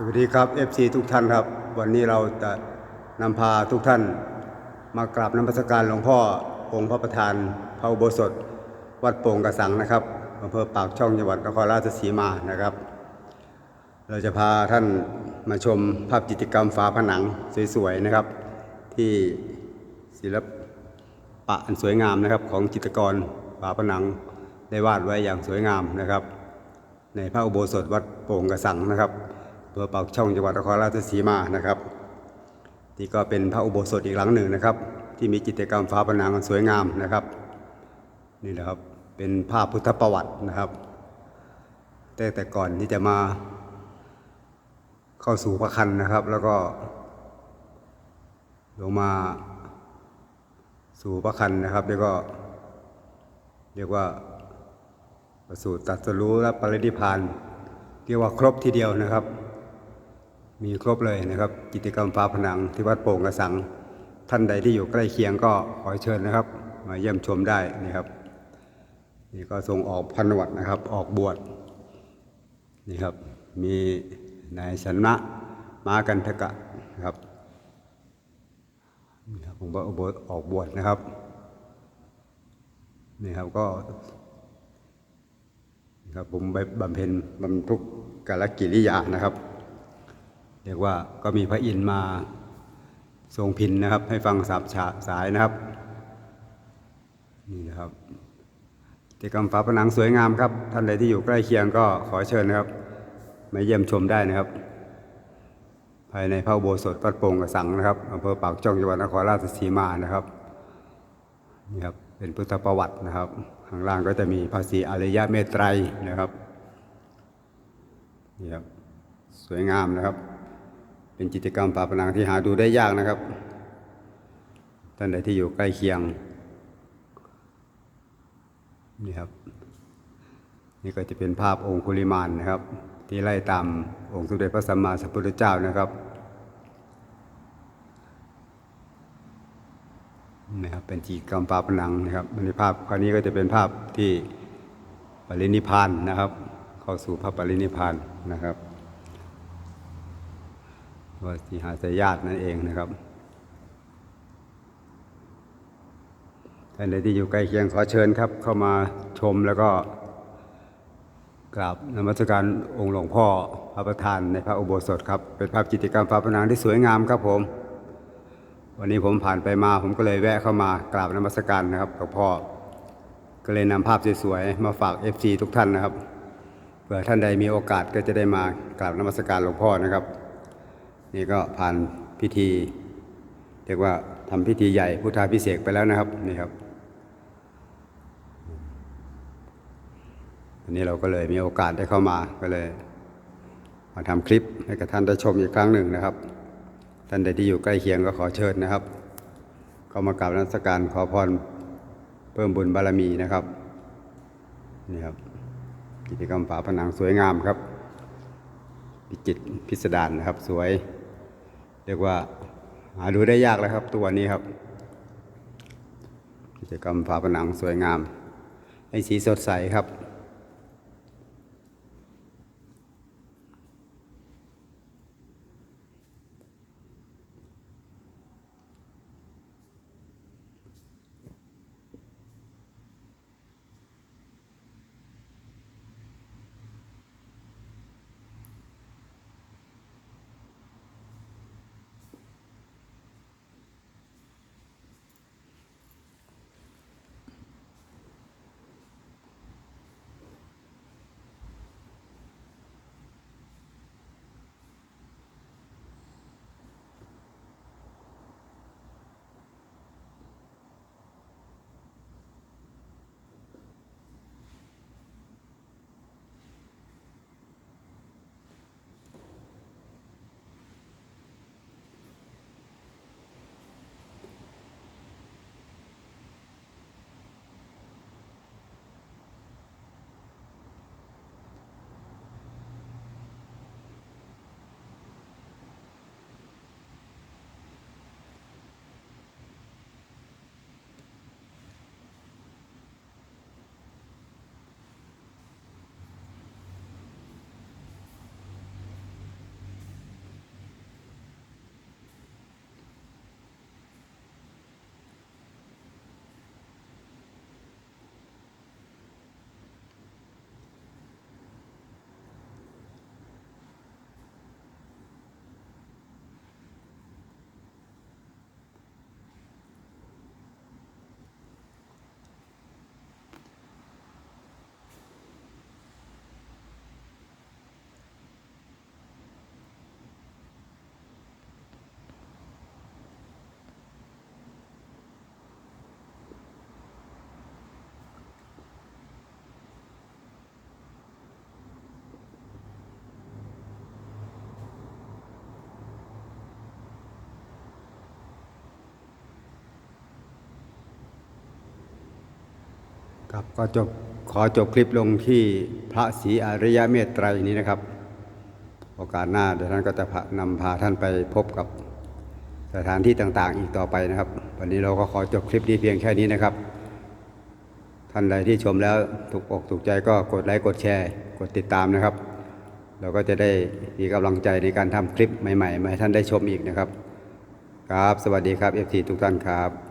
สวัสดีครับ FC ทุกท่านครับ วันนี้เราจะนำพาทุกท่าน มากราบน้ำพระการหลวงพ่อองค์พระประธานพระอุโบสถ วัดโป่งกระสังนะครับอำเภอปากช่องจังหวัดนครราชสีมานะครับ เราจะพาท่านมาชมภาพจิตรกรรมฝาผนังสวยๆนะครับ ที่ศิลปะอันสวยงามนะครับ ของจิตรกรฝาผนังได้วาดไว้อย่างสวยงามนะครับ ในพระอุโบสถวัดโป่งกระสังนะครับ อำเภอปากช่องจังหวัดนครราชสีมานะครับนี่ก็เป็นพระอุโบสถอีกหลังหนึ่งนะครับ ที่มีจิตรกรรมฝาผนังสวยงามนะครับ นี่นะครับเป็นภาพพุทธประวัตินะครับแต่แต่ก่อนที่จะมาเข้าสู่พระคันนะครับ แล้วก็ ลงมาสู่พระคันนะครับแล้วก็เรียกว่าประสูติตรัสรู้และปรินิพพานเรียกว่าครบทีเดียวนะครับ มีครบเลยนะครับ กิจกรรมฟ้าผนังที่วัดโป่งกระสัง ท่านใดที่อยู่ใกล้เคียงก็ขอเชิญนะครับ มาเยี่ยมชมได้นะครับ นี่ก็ทรงออกพันวัตรนะครับ ออกบวชนี่ครับ มีนายชนะมากันทกะนะครับนี่ครับผมก็ออกบวชออกบวชนะครับนี่ครับก็นะครับผมไปบำเพ็ญบำทุกกาลกิริยานะครับ รียกว่าก็มีพระอินทร์มาทรงพินนะครับ ให้ฟังสับฉาสายนะครับ นี่นะครับกิจกรรมฝาผนังสวยงามครับ ท่านใดที่อยู่ใกล้เคียงก็ขอเชิญนะครับ มาเยี่ยมชมได้นะครับ ภายในพระโบสถวัดโป่งกระสังนะครับอำเภอปากช่องจังหวัดนครราชสีมานะครับนี่ครับเป็นพุทธประวัตินะครับ ข้างล่างก็จะมีภาษีอริยะเมตไตรนะครับนี่ครับสวยงามนะครับ เป็นกิจกรรมฝาผนังที่หาดูได้ยากนะครับท่านใดที่อยู่ใกล้เคียงนี่ครับ นี่ก็จะเป็นภาพองค์คุลิมานนะครับ ที่ไล่ตามองค์สมเด็จพระสัมมาสัมพุทธเจ้านะครับนะครับเป็นจีกรรมฝาผนังนะครับในภาพคราวนี้ก็จะเป็นภาพที่ปรินิพานนะครับ เข้าสู่พระปรินิพพานนะครับ ว่าสีหาสายญาตินั่นเองนะครับท่านใดที่อยู่ใกล้เคียงขอเชิญครับ เข้ามาชมแล้วก็กราบนมัสการองค์หลวงพ่อพระประธานในพระอุโบสถครับเป็นภาพกิจกรรมฝาผนังที่สวยงามครับผม วันนี้ผมผ่านไปมาผมก็เลยแวะเข้ามากราบนมัสการนะครับหลวงพ่อก็เลยนำภาพสวยๆมาฝาก FC ทุกท่านนะครับเผื่อท่านใดมีโอกาสก็จะได้มากราบนมัสการหลวงพ่อนะครับ นี่ก็ผ่านพิธี เรียกว่าทำพิธีใหญ่พุทธาพิเศษไปแล้วนะครับนี่ครับวันนี้เราก็เลยมีโอกาสได้เข้ามาก็เลย มาทำคลิปให้กับท่านได้ชมอีกครั้งหนึ่งนะครับ ท่านใดที่อยู่ใกล้เคียงก็ขอเชิญนะครับ เข้ามากราบนัสการขอพรเพิ่มบุญบารมีนะครับนี่ครับกิจกรรมฝาผนังสวยงามครับ พิจิตพิสดารนะครับสวย เรียกว่าหาดูได้ยากแล้วครับ ตัวนี้ครับ กิจกรรมฝาผนังสวยงามให้สีสดใสครับ ครับก็จบขอจบคลิปลงที่พระศรีอริยเมตไตรนี้นะครับ โอกาสหน้าเดี๋ยวท่านก็จะพานำพาท่านไปพบกับสถานที่ต่างๆ อีกต่อไปนะครับ วันนี้เราก็ขอจบคลิปนี้เพียงแค่นี้นะครับ ท่านใดที่ชมแล้วถูกอกถูกใจก็กดไลค์กดแชร์ กดติดตามนะครับ เราก็จะได้มีกำลังใจในการทำคลิปใหม่ๆมาให้ท่านได้ชมอีกนะครับ ครับ สวัสดีครับ FT ทุกท่านครับ